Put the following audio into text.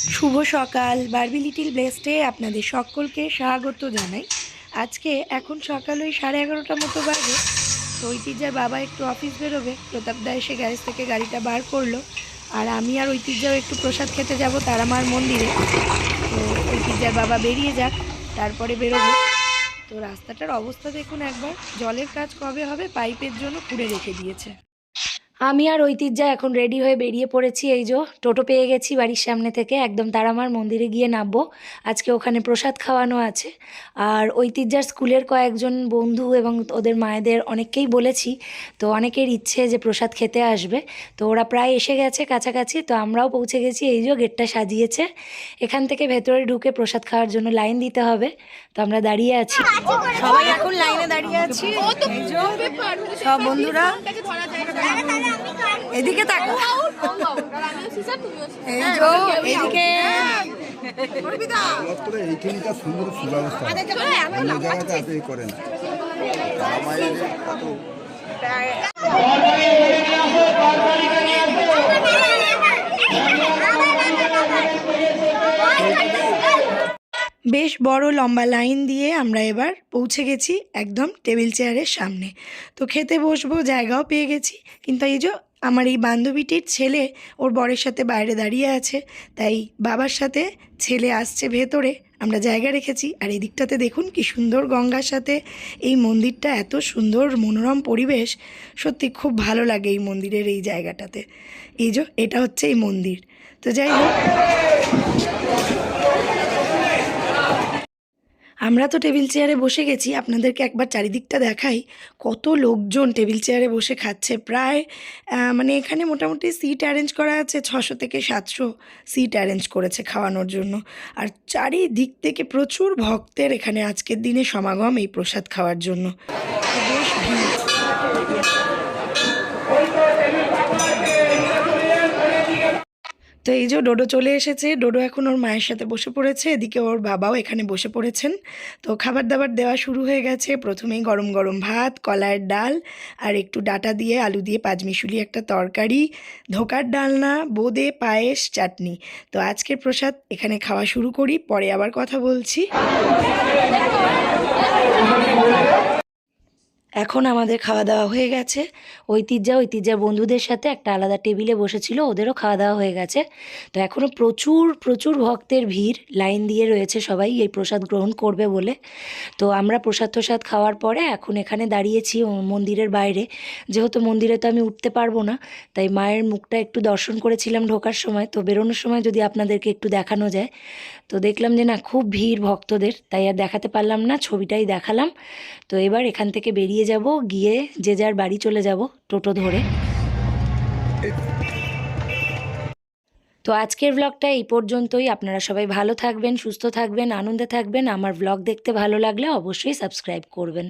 শুভ সকাল। Barbie little ব্লেস্টে আপনাদের সকলকে স্বাগত জানাই। আজকে এখন সকাল ওই সাড়ে এগারোটা মতো বাজে। তো ঐতিহ্যার বাবা একটু অফিস বেরোবে। প্রতাপদা এসে গ্যারেজ থেকে গাড়িটা বার করল। আর আমি আর ঐতিহ্যাও একটু প্রসাদ খেতে যাব তারামার মন্দিরে। তো ঐতিহ্যার বাবা বেরিয়ে যাক, তারপরে বেরোবো। তো রাস্তাটার অবস্থা দেখুন একবার। জলের কাজ কবে হবে? পাইপের জন্য খুঁড়ে রেখে দিয়েছে। আমি আর ঐতিহ্যা এখন রেডি হয়ে বেরিয়ে পড়েছি এই যে। টোটো পেয়ে গেছি বাড়ির সামনে থেকে। একদম তারামার মন্দিরে গিয়ে নামবো। আজকে ওখানে প্রসাদ খাওয়ানো আছে। আর ঐতিহ্যার স্কুলের কয়েকজন বন্ধু এবং ওদের মায়েদের অনেককেই বলেছি। তো অনেকের ইচ্ছে যে প্রসাদ খেতে আসবে। তো ওরা প্রায় এসে গেছে কাছাকাছি। তো আমরাও পৌঁছে গেছি। এই যে গেটটা সাজিয়েছে। এখান থেকে ভেতরে ঢুকে প্রসাদ খাওয়ার জন্য লাইন দিতে হবে। তো আমরা দাঁড়িয়ে আছি। সবাই এখন লাইনে দাঁড়িয়ে আছি। সব বন্ধুরা। এদিকে তাকো এই যে এদিকে। এইখানকার সুন্দর সুব্যবস্থা। জায়গাতে করে না তারা মায়ের কত বেশ বড় লম্বা লাইন দিয়ে আমরা এবার পৌঁছে গেছি একদম টেবিল চেয়ারের সামনে। তো খেতে বসবো, জায়গাও পেয়ে গেছি। কিন্তু এই যে আমার এই বান্ধবীটির ছেলে, ওর বরের সাথে বাইরে দাঁড়িয়ে আছে। তাই বাবার সাথে ছেলে আসছে ভেতরে, আমরা জায়গা রেখেছি। আর এই দিকটাতে দেখুন কি সুন্দর গঙ্গার সাথে এই মন্দিরটা, এত সুন্দর মনোরম পরিবেশ। সত্যি খুব ভালো লাগে এই মন্দিরের এই জায়গাটাতে। এই যে, এটা হচ্ছে এই মন্দির। তো যাই হোক। আমরা তো টেবিল চেয়ারে বসে গেছি, আপনাদেরকে একবার চারিদিকটা দেখাই। কত লোকজন টেবিল চেয়ারে বসে খাচ্ছে। প্রায় মানে এখানে মোটামুটি সিট অ্যারেঞ্জ করা আছে ছশো থেকে সাতশো সিট অ্যারেঞ্জ করেছে খাওয়ানোর জন্য। আর চারিদিক থেকে প্রচুর ভক্তের এখানে আজকের দিনে সমাগম এই প্রসাদ খাওয়ার জন্য। বেশ ভিড় তো এই যে ডোডো চলে এসেছে, ডোডো এখন ওর মায়ের সাথে বসে পড়েছে, এদিকে ওর বাবাও এখানে বসে পড়েছেন। তো খাবার দাবার দেওয়া শুরু হয়ে গেছে, প্রথমেই গরম গরম ভাত কলার ডাল আর একটু ডাটা দিয়ে আলু দিয়ে পাঁচমিশুলি একটা তরকারি, ধোকার ডালনা, বোঁদে, পায়েস, চাটনি। তো আজকের প্রসাদ এখানে খাওয়া শুরু করি, পরে আবার কথা বলছি। এখন আমাদের খাওয়া দাওয়া হয়ে গেছে। ঐতিহ্যা ঐতিহ্যার বন্ধুদের সাথে একটা আলাদা টেবিলে বসেছিল, ওদেরও খাওয়া দাওয়া হয়ে গেছে। তো এখনও প্রচুর প্রচুর ভক্তের ভিড় লাইন দিয়ে রয়েছে সবাই, এই প্রসাদ গ্রহণ করবে বলে। তো আমরা প্রসাদ প্রসাদ খাওয়ার পরে এখন এখানে দাঁড়িয়েছি মন্দিরের বাইরে। যেহেতু মন্দিরে তো আমি উঠতে পারব না, তাই মায়ের মুখটা একটু দর্শন করেছিলাম ঢোকার সময়। তো বেরোনোর সময় যদি আপনাদেরকে একটু দেখানো যায়। তো দেখলাম যে না, খুব ভিড় ভক্তদের, তাই আর দেখাতে পারলাম না, ছবিটাই দেখালাম। তো এবার এখান থেকে বেরিয়ে যাব, গিয়ে যে যার বাড়ি চলে যাব, টোটো ধরে। তো আজকের ব্লগটা এই পর্যন্তই। আপনারা সবাই ভালো থাকবেন, সুস্থ থাকবেন, আনন্দে থাকবেন। আমার ব্লগ দেখতে ভালো লাগলে অবশ্যই সাবস্ক্রাইব করবেন।